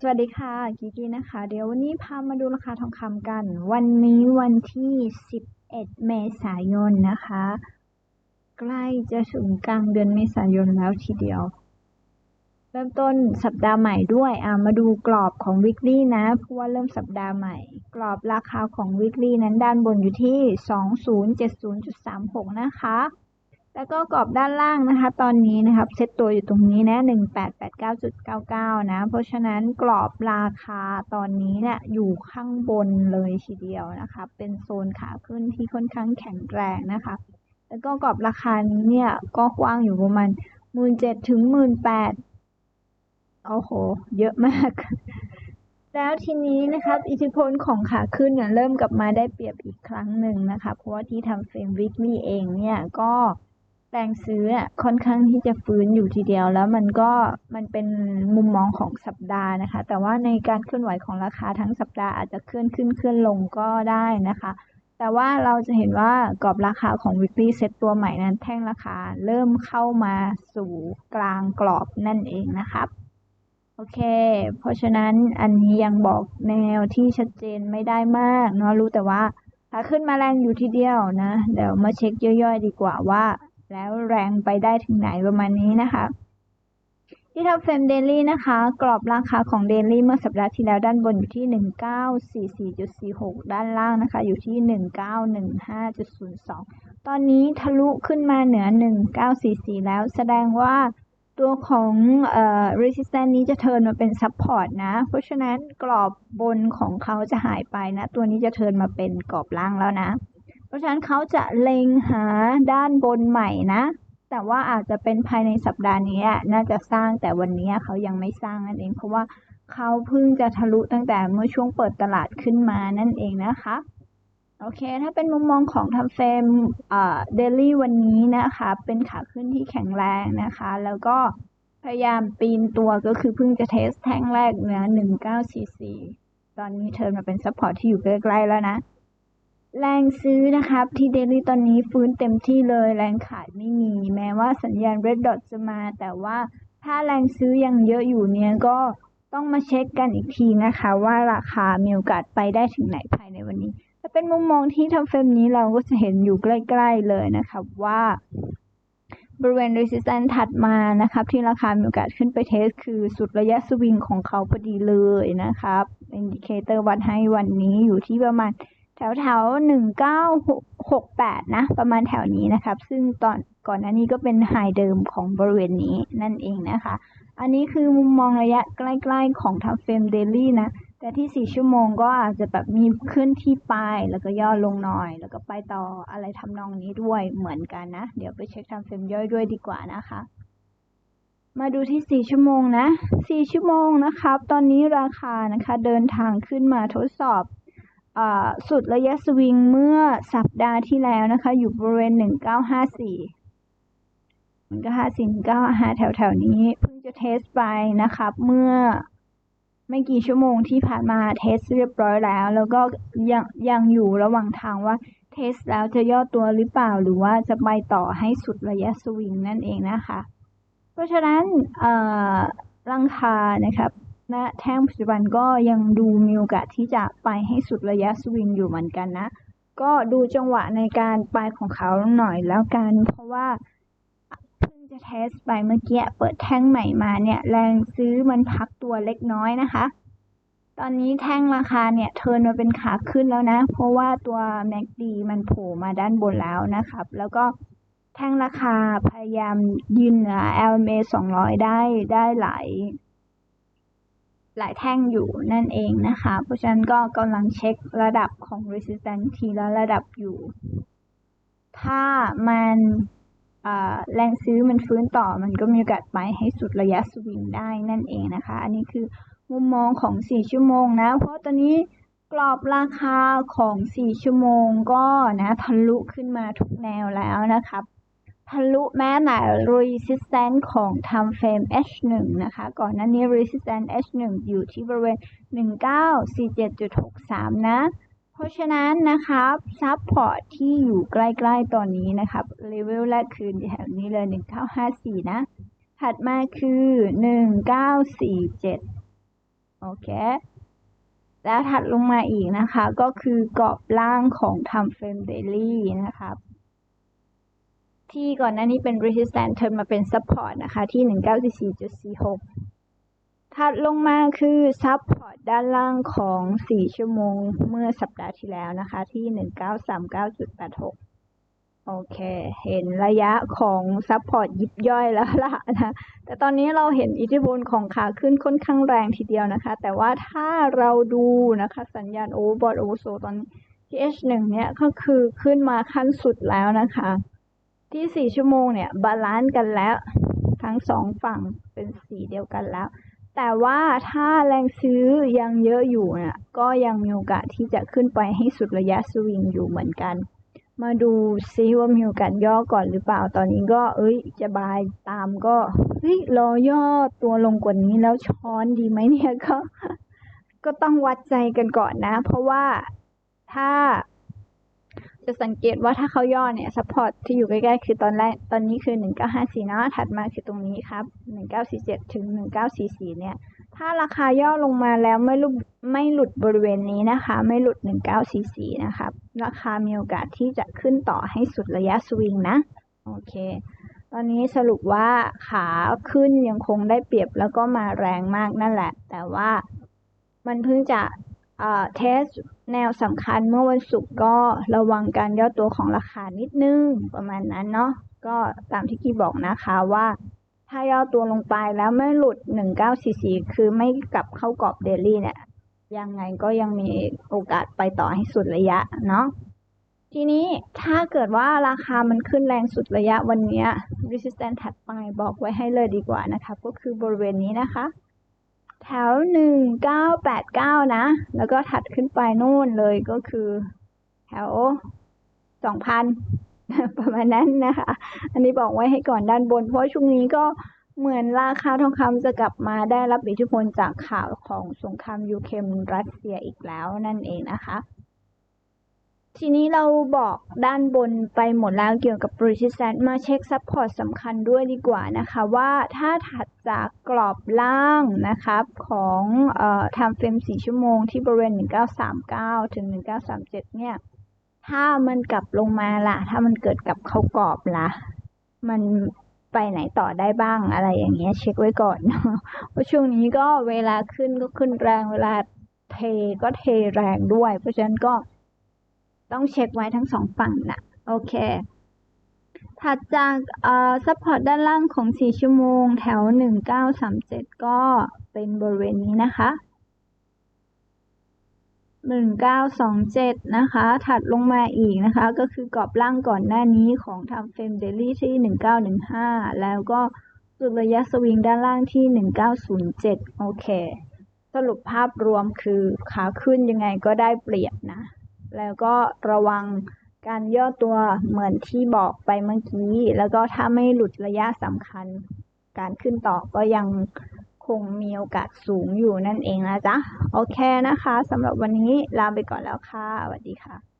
สวัสดีค่ะกิกกี้นะคะ เดี๋ยววันนี้พามาดูราคาทองคำกัน วันนี้วันที่ 11 เมษายนนะคะ ใกล้จะถึงกลางเดือนเมษายนแล้วทีเดียว เริ่มต้นสัปดาห์ใหม่ด้วยอ่ามาดูกรอบของ weekly นะ เพราะว่าเริ่มสัปดาห์ใหม่ กรอบราคาของ weekly นั้นด้านบนอยู่ที่ 2070.36 นะคะ แล้วก็กรอบด้านล่างนะคะ ตอนนี้นะครับเซตตัวอยู่ตรงนี้นะ1889.99 นะ เพราะฉะนั้นกรอบราคาตอนนี้เนี่ยอยู่ข้างบนเลยทีเดียวนะคะ เป็นโซนขาขึ้นที่ค่อนข้างแข็งแรงนะคะ แล้วก็กรอบราคานี้เนี่ยก็กว้างอยู่ประมาณ17,000ถึง18,000โอ้โห เยอะมากแล้วทีนี้นะครับอิทธิพลของขาขึ้นเนี่ยเริ่มกลับมาได้เปรียบอีกครั้งหนึ่งนะคะเพราะว่าที่ทำเฟรมวิกลี่เองเนี่ยก็ แรงซื้อค่อนข้างที่จะฟื้นอยู่ทีเดียว แล้วมันก็มันเป็นมุมมองของสัปดาห์นะคะ แต่ว่าในการเคลื่อนไหวของราคาทั้งสัปดาห์อาจจะเคลื่อนขึ้นเคลื่อนลงก็ได้นะคะ แต่ว่าเราจะเห็นว่ากรอบราคาของ weekly set ตัวใหม่นั้นแท่งราคาเริ่มเข้ามาสู่กลางกรอบนั่นเองนะครับโอเค เพราะฉะนั้นอันนี้ยังบอกแนวที่ชัดเจนไม่ได้มากเนาะรู้แต่ว่าขาขึ้นมาแรงอยู่ทีเดียวนะ เดี๋ยวมาเช็คย่อยๆ ดีกว่าว่า แล้วแรงไปได้ถึงไหนประมาณนี้นะคะที่ทับเฟรมเดลี่นะคะ กรอบราคาของเดลี่เมื่อสัปดาห์ที่แล้วด้านบนอยู่ที่ 1944.46 ด้านล่างนะคะ อยู่ที่ 1915.02 ตอนนี้ทะลุขึ้นมาเหนือ 1944 แล้วแสดงว่าตัวของเอ่อ resistance นี้จะเทินมาเป็น support นะ เพราะฉะนั้นกรอบบนของเขาจะหายไปนะ ตัวนี้จะเทินมาเป็นกรอบล่างแล้วนะ เพราะฉะนั้นเขาจะเล็งหาด้านบนใหม่นะ แต่ว่าอาจจะเป็นภายในสัปดาห์นี้น่าจะสร้างแต่วันนี้เขายังไม่สร้างนั่นเอง เพราะว่าเขาเพิ่งจะทะลุตั้งแต่เมื่อช่วงเปิดตลาดขึ้นมานั่นเองนะคะโอเค ถ้าเป็นมุมมองของทำเฟรมเดลี่วันนี้นะคะ เป็นขาขึ้นที่แข็งแรงนะคะ แล้วก็พยายามปีนตัวก็คือเพิ่งจะเทสแท่งแรกเนื้อ1944 ตอนนี้เทิร์นมาเป็นซัพพอร์ตที่อยู่ใกล้ๆแล้วนะ แรงซื้อนะครับที่เดลี่ตอนนี้ฟื้นเต็มที่เลยแรงขายไม่มี แม้ว่าสัญญาณ red dot จะมา แต่ว่าถ้าแรงซื้อยังเยอะอยู่เนี่ยก็ต้องมาเช็คกันอีกทีนะคะ ว่าราคามีโอกาสไปได้ถึงไหนภายในวันนี้ถ้าเป็นมุมมองที่ทำเฟรมนี้เราก็จะเห็นอยู่ใกล้ ๆเลยนะครับว่า บริเวณ resistance ถัดมานะครับ ที่ราคามีโอกาสขึ้นไปเทส คือสุดระยะสวิงของเขาพอดีเลยนะครับอินดิเคเตอร์วัดให้วันนี้อยู่ที่ประมาณ แถวแถวหนึ่งเก้าหกแปดนะ ประมาณแถวนี้นะครับ ซึ่งตอนก่อนหน้านี้ก็เป็นไฮเดิมของบริเวณนี้นั่นเองนะคะ อันนี้คือมุมมองระยะใกล้ๆของทัฟเฟมเดลี่นะ แต่ที่ 4 ชั่วโมงก็อาจจะแบบมีขึ้นที่ปลาย แล้วก็ย่อลงหน่อย แล้วก็ไปต่ออะไรทำนองนี้ด้วยเหมือนกันนะ เดี๋ยวไปเช็คทัฟเฟมย่อยด้วยดีกว่านะคะมาดูที่ 4 ชั่วโมงนะ 4 ชั่วโมงนะครับ ตอนนี้ราคานะคะ เดินทางขึ้นมาทดสอบ สุดระยะสวิงเมื่อสัปดาห์ที่แล้วนะคะ อยู่บริเวณ 1954 1954 1955แถวแถวนี้ เพิ่งจะเทสไปนะครับ เมื่อไม่กี่ชั่วโมงที่ผ่านมาเทสเรียบร้อยแล้ว แล้วก็ยังยังอยู่ระหว่างทางว่าเทสแล้วจะย่อตัวหรือเปล่าหรือว่าจะไปต่อให้สุดระยะสวิงนั่นเองนะคะ เพราะฉะนั้นรังคานะครับ ณแท่งปัจจุบันก็ยังดูมีโอกาสที่จะไปให้สุดระยะสวิงอยู่เหมือนกันนะ ก็ดูจังหวะในการไปของเขาหน่อยแล้วกัน เพราะว่าเพิ่งจะเทสไปเมื่อกี้เปิดแท่งใหม่มาเนี่ยแรงซื้อมันพักตัวเล็กน้อยนะคะ ตอนนี้แท่งราคาเนี่ยเทินมาเป็นขาขึ้นแล้วนะ เพราะว่าตัว MACD มันโผล่มาด้านบนแล้วนะครับ แล้วก็แท่งราคาพยายามยืนเหนือ LMA 200 ได้ได้หลาย หลายแท่งอยู่นั่นเองนะคะ เพราะฉะนั้นก็กำลังเช็คระดับของ resistance ทีละระดับอยู่ ถ้ามันแรงซื้อมันฟื้นต่อมันก็มีโอกาสไปให้สุดระยะสวิงได้นั่นเองนะคะ อันนี้คือมุมมองของ 4 ชั่วโมงนะ เพราะตอนนี้กรอบราคาของ 4 ชั่วโมงก็นะทะลุขึ้นมาทุกแนวแล้วนะครับ ทะลุแม้แต่ resistance ของทำเฟรม H1 นะคะ ก่อนหน้านี้ resistance H1 อยู่ที่บริเวณ 1947.63 นะ เพราะฉะนั้นนะครับ support ที่อยู่ใกล้ๆตอนนี้นะครับ level แรกคือแถวนี้เลย 1954 นะ ถัดมาคือ 1947 โอเค แล้วถัดลงมาอีกนะคะ ก็คือกรอบล่างของ Time Frame Daily นะครับ ที่ก่อนหน้านี้เป็น resistance turn มาเป็น support นะคะ ที่ 1944.46 ถัดลงมาคือ support ด้านล่างของ 4 ชั่วโมงเมื่อสัปดาห์ที่แล้วนะคะ ที่ 1939.86 โอเค เห็นระยะของซัพพอร์ตยิบย่อยแล้วล่ะนะ แต่ตอนนี้เราเห็นอิทธิพลของขาขึ้นค่อนข้างแรงทีเดียวนะคะ แต่ว่าถ้าเราดูนะคะ สัญญาณโอเวอร์บอทโอเวอร์โซตอนนี้ TH1 เนี่ยก็คือขึ้นมาขั้นสุดแล้วนะคะ ที่ 4 ชั่วโมงเนี่ยบาลานซ์กันแล้ว ทั้งสองฝั่งเป็นสีเดียวกันแล้ว แต่ว่าถ้าแรงซื้อยังเยอะอยู่เนี่ยก็ยังมีโอกาสที่จะขึ้นไปให้สุดระยะสวิงอยู่เหมือนกัน มาดูซิว่ามีโอกาสย่อก่อนหรือเปล่าตอนนี้ก็เอ้ยจะบายตามก็เฮ้ยรอย่อตัวลงกว่านี้แล้วช้อนดีไหมเนี่ยก็ก็ต้องวัดใจกันก่อนนะ เพราะว่าถ้า จะสังเกตว่าถ้าเขาย่อเนี่ยซัพพอร์ตที่อยู่ใกล้ๆคือตอนแรกตอนนี้คือ 1954เนาะถัดมาคือตรงนี้ครับ 1947 ถึง 1944 เนี่ย ถ้าราคาย่อลงมาแล้วไม่หลุดไม่หลุดบริเวณนี้นะคะ ไม่หลุด 1944 นะครับ ราคามีโอกาสที่จะขึ้นต่อให้สุดระยะสวิงนะ โอเค ตอนนี้สรุปว่าขาขึ้นยังคงได้เปรียบแล้วก็มาแรงมากนั่นแหละ แต่ว่ามันเพิ่งจะ เทสแนวสำคัญเมื่อวันศุกร์ก็ระวังการย่อตัวของราคานิดนึงประมาณนั้นเนาะก็ตามที่กี้บอกนะคะว่า ถ้าย่อตัวลงไปแล้วไม่หลุด 1944 คือไม่กลับเข้ากรอบเดลี่เนี่ยยังไงก็ยังมีโอกาสไปต่อให้สุดระยะเนาะทีนี้ถ้าเกิดว่าราคามันขึ้นแรงสุดระยะวันนี้ resistance ถัดไปบอกไว้ให้เลยดีกว่านะคะ ก็คือบริเวณนี้นะคะ แถวหนึ่งเก้าแปดเก้านะ แล้วก็ถัดขึ้นไปนู่นเลยก็คือ แถวสองพันประมาณนั้นนะคะ อันนี้บอกไว้ให้ก่อนด้านบน เพราะช่วงนี้ก็เหมือนราคาทองคำจะกลับมาได้รับอิทธิพลจากข่าวของสงครามยูเครนรัสเซียอีกแล้วนั่นเองนะคะ ทีนี้เราบอกด้านบนไปหมดแล้วเกี่ยวกับ resistance มาเช็ค support สำคัญด้วยดีกว่านะคะ ว่าถ้าถัดจากกรอบล่างนะครับของเอ่อ time frame 4 ชั่วโมงที่บริเวณ 1939 ถึง 1937 เนี่ย ถ้ามันกลับลงมาล่ะ ถ้ามันเกิดกับเข้ากรอบล่ะ มันไปไหนต่อได้บ้างอะไรอย่างเงี้ยเช็คไว้ก่อนเนาะเพราะช่วงนี้ก็เวลาขึ้นก็ขึ้นแรงเวลาเทก็เทแรงด้วย เพราะฉะนั้นก็ ต้องเช็คไว้ทั้งสองฝั่งนะโอเค ถัดจากเอ่อซัพพอร์ตด้านล่างของ 4 ชั่วโมง แถว 1937 ก็เป็นบริเวณนี้นะคะ1927 นะคะ ถัดลงมาอีกนะคะ ก็คือกรอบล่างก่อนหน้านี้ของ Time Frame Daily ที่ 1915 แล้วก็สุดระยะสวิงด้านล่างที่ 1907 โอเค สรุปภาพรวมคือขาขึ้นยังไงก็ได้เปรียบนะ แล้วก็ระวังการย่อตัวเหมือนที่บอกไปเมื่อกี้ แล้วก็ถ้าไม่หลุดระยะสำคัญ การขึ้นต่อก็ยังคงมีโอกาสสูงอยู่นั่นเองนะจ๊ะ โอเคนะคะสำหรับวันนี้ลาไปก่อนแล้วค่ะสวัสดีค่ะ